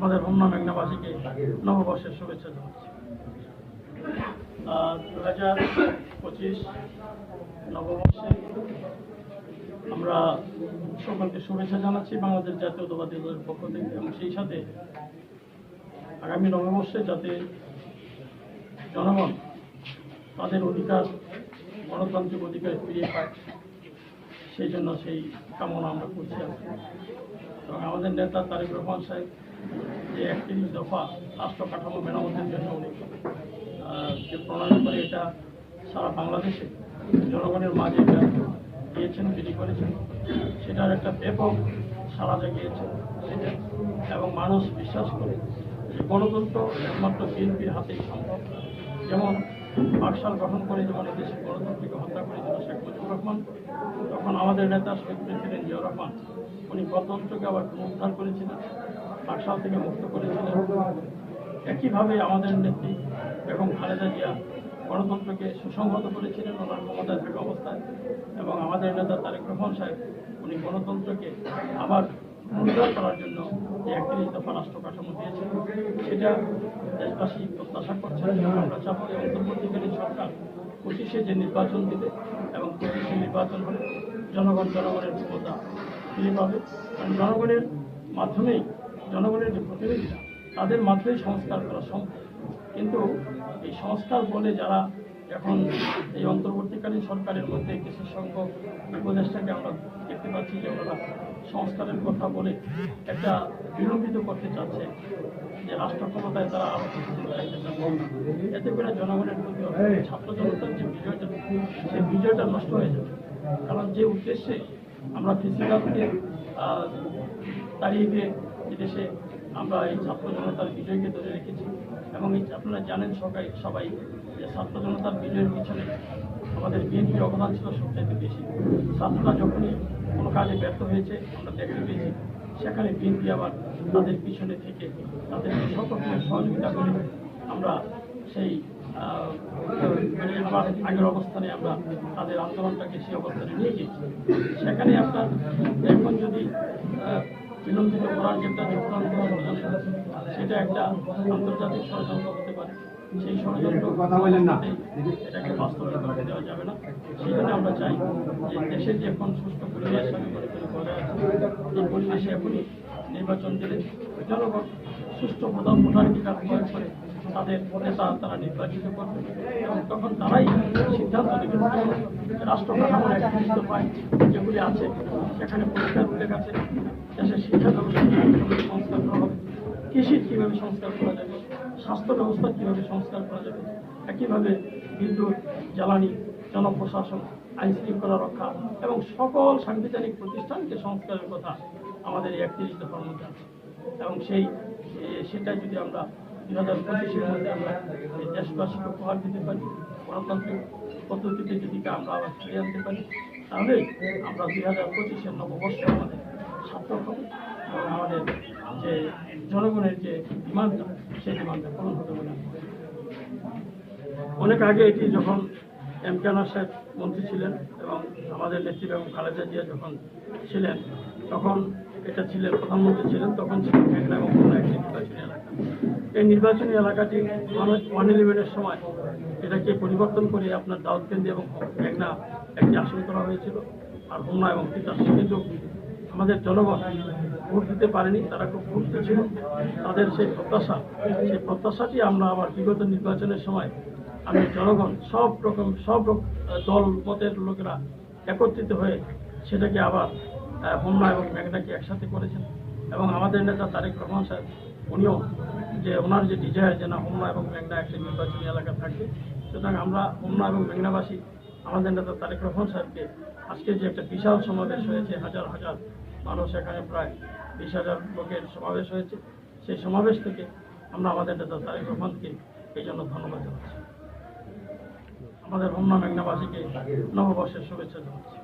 আমাদের হোমনা মেঘনাবাসীকে নববর্ষের শুভেচ্ছা জানাচ্ছি। দু হাজার পঁচিশ নববর্ষে আমরা সকলকে শুভেচ্ছা জানাচ্ছি বাংলাদেশ জাতীয়তাবাদী দলের পক্ষ থেকে এবং সেই সাথে আগামী নববর্ষে যাতে জনগণ তাদের অধিকার, গণতান্ত্রিক অধিকার ফিরিয়ে পায়, সেই জন্য সেই কামনা আমরা করছি। এবং আমাদের নেতা তারেক রহমান সাহেব যে একত্রিশ দফা রাষ্ট্র কাঠামো মেরামতের জন্য উনি যে প্রণয়ন করে এটা সারা বাংলাদেশে, জনগণের মাঝে এটা দিয়েছেন, বিলি করেছেন, সেটার একটা ব্যাপক সাড়া জাগিয়েছে সেটা। এবং মানুষ বিশ্বাস করে যে গণতন্ত্র একমাত্র বিএনপির হাতেই সম্ভব। যেমন বাকশাল গঠন করে যেমন এদেশের গণতন্ত্রকে হত্যা করেছিল শেখ মুজিবুর রহমান, তখন আমাদের নেতা শহীদ প্রেসিডেন্ট জিয়াউর রহমান, উনি গণতন্ত্রকে আবার পুনরুদ্ধার করেছিলেন। বাকশাল থেকে মুক্ত করেছিলেন। একইভাবে আমাদের নেত্রী এবং খালেদা জিয়া গণতন্ত্রকে সুসংহত করেছিলেন ওনার ক্ষমতায় থাকা অবস্থায়। এবং আমাদের নেতা তারেক রহমান সাহেব, উনি গণতন্ত্রকে আবার পুনরুদ্ধার করার জন্য যে একত্রিশ দফা রাষ্ট্র কাঠামো দিয়েছেন সেটা দেশবাসী প্রত্যাশা করছেন আমরা চাবো এই অন্তর্বর্তীকালীন সরকার পঁচিশে যে নির্বাচন দিবে এবং পঁচিশে নির্বাচন হলে জনগণ জনগণের ক্ষমতা ফিরে পাবে। কারণ জনগণের মাধ্যমেই জনগণের যে প্রতিনিধিরা, তাদের মাধ্যমেই সংস্কার করা সম্ভব। কিন্তু এই সংস্কার বলে যারা এখন এই অন্তর্বর্তীকালীন সরকারের মধ্যে কিছু সংখ্যক উপদেষ্টাকে আমরা দেখতে পাচ্ছি যে ওরা সংস্কারের কথা বলে একটা বিলম্বিত করতে চাচ্ছে যে রাষ্ট্র ক্ষমতায় তারা আরও কিছুদিন থাকতে এতে করে জনগণের প্রতি ছাত্র জনতার যে বিজয়টা, সেই বিজয়টা নষ্ট হয়ে যাবে। কারণ যে উদ্দেশ্যে আমরা ফিজিক্যালকে দিয়ে বিদেশে আমরা এই ছাত্র জনতার বিজয়কে ধরে রেখেছি এবং এই আপনারা জানেন সবাই সবাই যে ছাত্র জনতার বিজয়ের পিছনে আমাদের বিএনপির অবদান ছিল সবচাইতে বেশি। ছাত্ররা যখনই কোনো কাজে ব্যর্থ হয়েছে আমরা দেখতে পেয়েছি সেখানে বিএনপি আবার তাদের পিছনে থেকে তাদের সকলকে সহযোগিতা করে আমরা সেই আহ, মানে আগের অবস্থানে আমরা তাদের আন্দোলনটাকে সেই অবস্থানে নিয়ে গিয়েছি সেখানে আপনার এখন যদি বিলম্বিত করার যে একটা চক্রান্ত ষড়যন্ত্র, সেটা একটা আন্তর্জাতিক ষড়যন্ত্র হতে পারে সেই ষড়যন্ত্র কথা বলেন না। এটাকে বাস্তবায়িত করে দেওয়া যাবে না সেখানে আমরা চাই যে দেশের যে এখন সুস্থ পরিবেশ আমি মনে করি এই পরিবেশে এখনই নির্বাচন দিলে জনগণ সুস্থ প্রধান ভোটাধিকার প্রয়োগ করে তাদের নেতা তারা নির্বাচিত করবে। এবং তখন তারাই সিদ্ধান্ত নেবেন রাষ্ট্র কাঠামোর একটা পায় যেগুলি আছে, সেখানে পরিষ্কার উল্লেখ আছে। দেশের শিক্ষা ব্যবস্থা সংস্কার করা হবে কৃষির কীভাবে সংস্কার করা যাবে, স্বাস্থ্য ব্যবস্থা কীভাবে সংস্কার করা যাবে, একইভাবে বিদ্যুৎ, জ্বালানি, জনপ্রশাসন আইন শৃঙ্খলা রক্ষা এবং সকল সাংবিধানিক প্রতিষ্ঠানকে সংস্কারের কথা আমাদের একত্রিশ দফার মধ্যে আছে। এবং সেই সেটা যদি আমরা দুই হাজার আমরা এই উপহার দিতে পারি পদ্ধতিতে যদি আমরা আবার ফিরে আনতে পারি, তাহলে আমরা দুই হাজার পঁচিশের নববর্ষে আমাদের সার্থক হবে এবং আমাদের যে জনগণের যে ডিমান্ডটা, সেই ডিমান্ডটা পূরণ। অনেক আগে এটি যখন এম কেনার সাহেব মন্ত্রী ছিলেন এবং আমাদের নেত্রী বেগম খালেদা জিয়া যখন ছিলেন, তখন এটা ছিলেন প্রধানমন্ত্রী ছিলেন, তখন ছিল মেঘনা এবং খুলনা একটি নির্বাচনী এলাকা। এই নির্বাচনী এলাকাটি মানুষ ওয়ান ইলেভেনের সময় এটাকে পরিবর্তন করে আপনার দাউদ দাউদকেন্দ্র এবং মেঘনা একটি আসন করা হয়েছিল। আর হোমনা এবং তিতাস কিন্তু আমাদের জনগণ ভোট দিতে পারেনি, তারা খুব ভুলতে ছিল। তাদের সেই প্রত্যাশা, সেই প্রত্যাশাটি আমরা আবার বিগত নির্বাচনের সময় আমি জনগণ, সব রকম, সব দল, মতের লোকেরা একত্রিত হয়ে সেটাকে আবার হোমনা এবং মেঘনাকে একসাথে করেছেন। এবং আমাদের নেতা তারেক রহমান সাহেব উনিও যে ওনার যে ডিজায়ার যে না হোমনা এবং মেঘনা একটা নির্বাচনী এলাকা থাকবে, সুতরাং আমরা হোমনা এবং মেঘনাবাসী আমাদের নেতা তারেক রহমান সাহেবকে আজকে যে একটা বিশাল সমাবেশ হয়েছে, হাজার হাজার মানুষ এখানে প্রায় বিশ হাজার লোকের সমাবেশ হয়েছে, সেই সমাবেশ থেকে আমরা আমাদের নেতা তারেক রহমানকে এই জন্য ধন্যবাদ জানাচ্ছি। আমাদের হোমনা মেঘনাবাসীকে নববর্ষের শুভেচ্ছা জানাচ্ছি।